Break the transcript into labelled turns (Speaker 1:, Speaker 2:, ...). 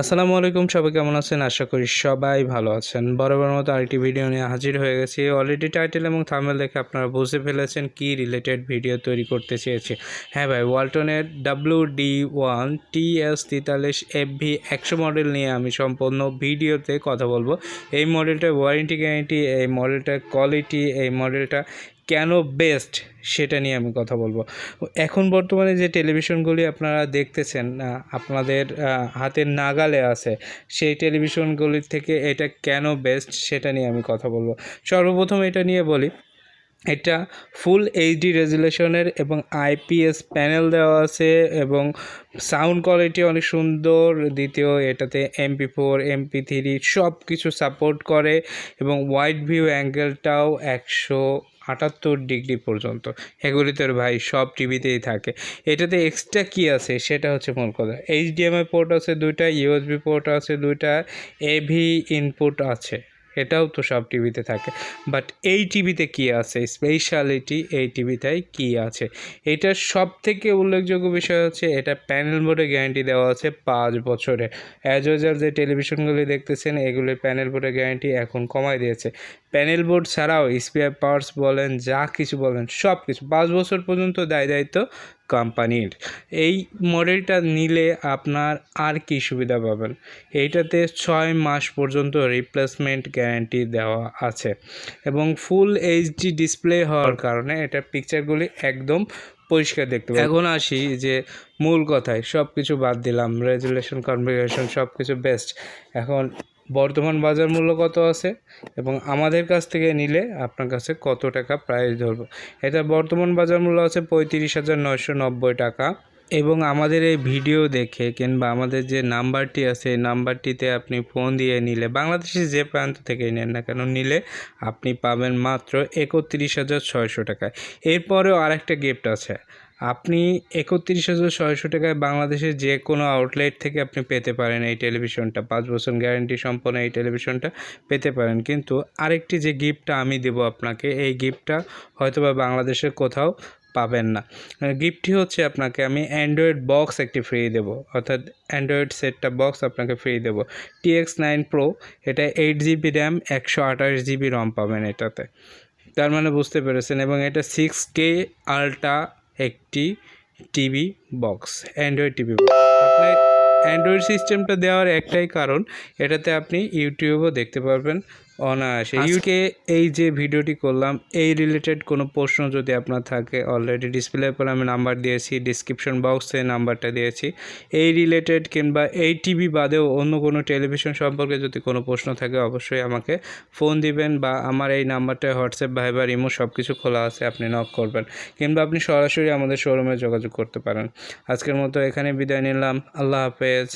Speaker 1: আসসালামু আলাইকুম, সবাই কেমন আছেন? আশা করি সবাই ভালো আছেন। বরাবর মতো আরেকটি ভিডিও নিয়ে হাজির হয়ে গেছি। অলরেডি টাইটেল এবং থামেল দেখে আপনারা বুঝে ফেলেছেন কি রিলেটেড ভিডিও তৈরি করতে চেয়েছি। হ্যাঁ ভাই ওয়ালটনের W D one T S তেতাল্লিশ এফ ভি একশো মডেল নিয়ে আমি সম্পূর্ণ ভিডিওতে কথা বলব। এই মডেলটার ওয়ারেন্টি গ্যারেন্টি এই মডেলটার কোয়ালিটি এই মডেলটা কেন বেস্ট সেটা নিয়ে আমি কথা বলব। এখন বর্তমানে যে টেলিভিশনগুলি আপনারা দেখতেছেন আপনাদের হাতের নাগালে আছে, সেই টেলিভিশনগুলির থেকে এটা কেন বেস্ট সেটা নিয়ে আমি কথা বলব। সর্বপ্রথম এটা নিয়ে বলি, এটা ফুল এইচডি রেজুলেশনের এবং আইপিএস প্যানেল দেওয়া আছে এবং সাউন্ড কোয়ালিটি অনেক সুন্দর। দ্বিতীয়, এটাতে এমপি ফোর এমপি থ্রি সব কিছু সাপোর্ট করে এবং ওয়াইড ভিউ অ্যাঙ্গেলটাও একশো আটাত্তর ডিগ্রি পর্যন্ত। এগুলিতে ভাই সব টিভিতেই থাকে। এটাতে এক্সট্রা কী আছে? সেটা হচ্ছে মূল কথা। এইচডিএমআই পোর্ট আছে দুইটা ইউএসবি পোর্ট আছে দুইটা এভি ইনপুট আছে। এটাও তো সব টিভিতে থাকে। বাট এই টিভিতে কি আছে? স্পেশালিটি এই টিভিটাই কি আছে? এটার সব থেকে উল্লেখযোগ্য বিষয় হচ্ছে, এটা প্যানেল বোর্ডে গ্যারান্টি দেওয়া আছে পাঁচ বছরে। অ্যাজ ওয়েজার যে টেলিভিশনগুলি দেখতেছেন, এগুলির প্যানেল বোর্ডের গ্যারান্টি এখন কমায় দিয়েছে। প্যানেল বোর্ড ছাড়াও স্পেয়ার পার্টস বলেন, যা কিছু বলেন, সব কিছু। পাঁচ বছর পর্যন্ত দায় দায়িত্ব কোম্পানির। এই মডেলটা নিলে আপনার আর কি সুবিধা পাবেন? এইটাতে ছয় মাস পর্যন্ত রিপ্লেসমেন্ট গ্যারান্টি দেওয়া আছে এবং ফুল এইচডি ডিসপ্লে হওয়ার কারণে এটা পিকচারগুলি একদম পরিষ্কার দেখতে পাবেন। এখন আসি যে মূল কথায় সব কিছু বাদ দিলাম রেজুলেশন কনফিগারেশন সব কিছু বেস্ট এখন বর্তমান বাজার মূল্য কত আছে? এবং আমাদের কাছ থেকে নিলে আপনার কাছে কত টাকা প্রাইস ধরবো? এটা বর্তমান বাজার মূল্য আছে পঁয়ত্রিশ হাজার নয়শো নব্বই টাকা। এবং আমাদের এই ভিডিও দেখে কিংবা আমাদের যে নাম্বারটি আছে, এই নাম্বারটিতে আপনি ফোন দিয়ে নিলে, বাংলাদেশের যে প্রান্ত থেকে নেন না কেন, নিলে আপনি পাবেন মাত্র একত্রিশ হাজার ছয়শো টাকা এরপরেও আরেকটা গিফট আছে। আপনি একত্রিশ হাজার ছয়শো টাকায় বাংলাদেশের যে কোনো আউটলেট থেকে আপনি পেতে পারেন এই টেলিভিশনটা পাঁচ বছর গ্যারেন্টি সম্পন্ন এই টেলিভিশনটা পেতে পারেন। কিন্তু আরেকটি যে গিফটটা আমি দেব আপনাকে, এই গিফটটা হয়তোবা বাংলাদেশের কোথাও পাবেন না। গিফটটি হচ্ছে আপনাকে আমি অ্যান্ড্রয়েড বক্স একটি ফ্রি দেব। অর্থাৎ অ্যান্ড্রয়েড সেটটা বক্স আপনাকে ফ্রি দেব। টিএক্স নাইন প্রো এটা এইট জিবি র্যাম একশো আঠাশ জিবি রম পাবেন এটাতে। তার মানে বুঝতে পেরেছেন। এবং এটা সিক্স কে আলট্রা একটি TV box, Android TV box. আপনার অ্যান্ড্রয়েড সিস্টেমটা দেওয়ার একটাই কারণ, এটাতে আপনি ইউটিউবও দেখতে পারবেন। অনায়াসে ইউকে এই যে ভিডিওটি করলাম এই রিলেটেড কোনো প্রশ্ন যদি আপনার থাকে অলরেডি ডিসপ্লের পর আমি নাম্বার দিয়েছি ডিসক্রিপশন বক্সে নাম্বারটা দিয়েছি। এই রিলেটেড কিংবা এই টিভি বাদেও অন্য কোনো টেলিভিশন সম্পর্কে যদি কোনো প্রশ্ন থাকে অবশ্যই আমাকে ফোন দিবেন বা আমার এই নাম্বারটায় হোয়াটসঅ্যাপ ভাইবার ইমো সব কিছু খোলা আছে আপনি নক করবেন কিংবা আপনি সরাসরি আমাদের শোরুমে যোগাযোগ করতে পারেন। আজকের মতো এখানে বিদায় নিলাম আল্লাহ হাফেজ।